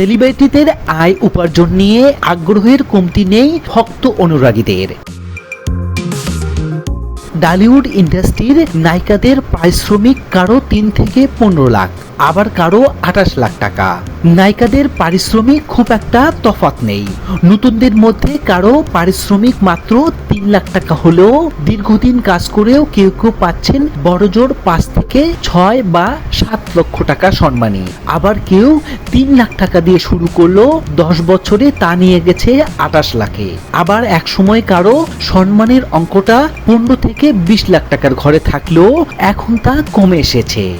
সেলিব্রিটিদের আয় উপার্জন নিয়ে আগ্রহের কমতি নেই ভক্ত অনুরাগীদের। ডালিউড ইন্ডাস্ট্রির নায়িকাদের পারিশ্রমিক কারও তিন থেকে পনেরো লাখ, আবার কারও আঠাশ লাখ টাকা। নায়িকাদের পারিশ্রমিক খুব একটা তফাৎ নেই। নতুনদের মধ্যে কারও পারিশ্রমিক মাত্র তিন লাখ টাকা হলেও দীর্ঘদিন কাজ করেও কেউ কেউ পাচ্ছেন বড়জোর পাঁচ থেকে ছয় বা সাত লক্ষ টাকা সম্মানী। আবার কেউ তিন লাখ টাকা দিয়ে শুরু করল দশ বছরে তা নিয়ে গেছে আঠাশ লাখে। আবার এক সময় কারও সম্মানের অঙ্কটা পনেরো থেকে বিশ লাখ টাকার ঘরে থাকলেও এখন তা কমে এসেছে।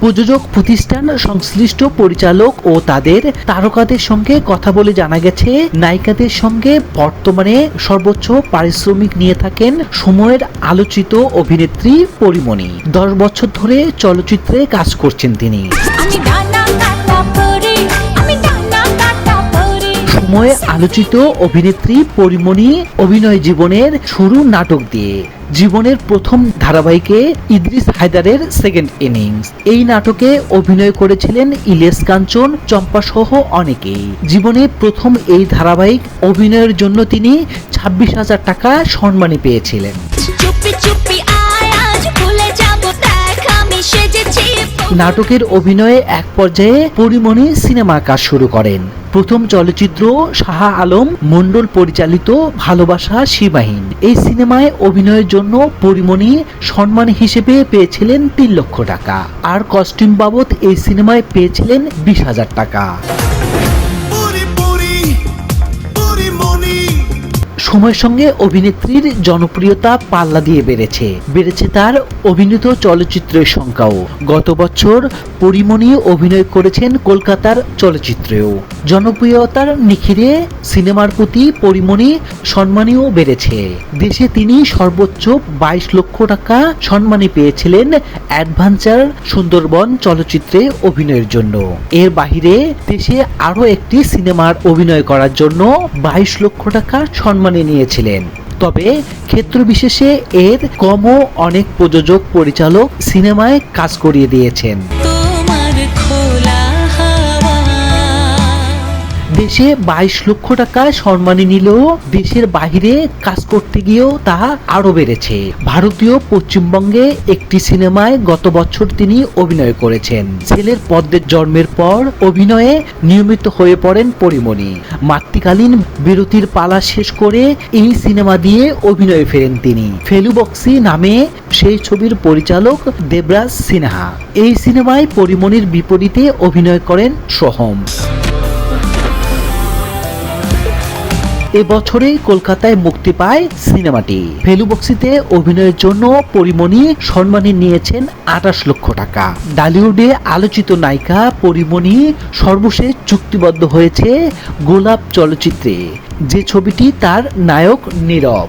প্রযোজক প্রতিষ্ঠান সংশ্লিষ্ট পরিচালক ও তাদের তারকাদের সঙ্গে কথা বলে জানা গেছে নায়িকাদের সঙ্গে বর্তমানে সর্বোচ্চ পারিশ্রমিক নিয়ে থাকেন সময়ের আলোচিত অভিনেত্রী পরিমণি। দশ বছর ধরে চলচ্চিত্রে কাজ করছেন তিনি। সময়ে আলোচিত অভিনেত্রী পরিমণি অভিনয় জীবনের শুরু নাটক দিয়ে। জীবনের প্রথম ধারাবাহিকে ইদ্রিস হায়দারের সেকেন্ড ইনিংস এই নাটকে অভিনয় করেছিলেন ইলিয়াস কাঞ্চন, চম্পা সহ অনেকেই। জীবনে প্রথম এই ধারাবাহিক অভিনয়ের জন্য তিনি ছাব্বিশ হাজার টাকা সম্মানী পেয়েছিলেন। নাটকের অভিনয়ে এক পর্যায়ে পরিমণি সিনেমার কাজ শুরু করেন। প্রথম চলচ্চিত্র শাহা আলম মন্ডল পরিচালিত ভালোবাসা সীমাহীন। এই সিনেমায় অভিনয়ের জন্য পরিমণি সম্মান হিসেবে পেয়েছিলেন তিন লক্ষ টাকা। আর কস্টিউম বাবদ এই সিনেমায় পেয়েছিলেন বিশ হাজার টাকা। সময়ের সঙ্গে অভিনেত্রীর জনপ্রিয়তা পাল্লা দিয়ে বেড়েছে। বেড়েছে তার অভিনীত চলচ্চিত্রের সংখ্যাও। গত বছর পরিমণি অভিনয় করেছেন কলকাতার চলচ্চিত্রেও। জনপ্রিয়তার নিখিরে সিনেমার প্রতি পরিমণি সম্মানীয় বেড়েছে। দেশে তিনি সর্বোচ্চ বাইশ লক্ষ টাকা সম্মানী পেয়েছিলেন অ্যাডভেঞ্চার সুন্দরবন চলচ্চিত্রে অভিনয়ের জন্য। এর বাহিরে দেশে আরও একটি সিনেমার অভিনয় করার জন্য বাইশ লক্ষ টাকা সম্মানী নিয়েছিলেন। তবে ক্ষেত্র বিশেষে এর কমও অনেক প্রযোজক পরিচালক সিনেমায় কাজ করিয়ে দিয়েছেন। দেশে বাইশ লক্ষ টাকা সম্মানী নিলেও দেশের বাইরে কাজ করতে গিয়েও তা আরও বেড়েছে। ভারতীয় পশ্চিমবঙ্গে একটি সিনেমায় গত বছর তিনি অভিনয় করেছেন। ছেলের পদ্মের জন্মের পর অভিনয়ে নিয়মিত হয়ে পড়েন পরিমণি। মাতৃকালীন বিরতির পালা শেষ করে এই সিনেমা দিয়ে অভিনয়ে ফেরেন তিনি। ফেলুবক্সি নামে সেই ছবির পরিচালক দেবরাজ সিনহা। এই সিনেমায় পরিমণির বিপরীতে অভিনয় করেন সোহম। এবছরে কলকাতায় মুক্তি পায় সিনেমাটি। ফেলুবক্সিতে অভিনয়ের জন্য পরিমণি সম্মানী নিয়েছেন আঠাশ লক্ষ টাকা। ডালিউডে আলোচিত নায়িকা পরিমণি সর্বশেষ চুক্তিবদ্ধ হয়েছে গোলাপ চলচ্চিত্রে। যে ছবিটি তার নায়ক নীরব।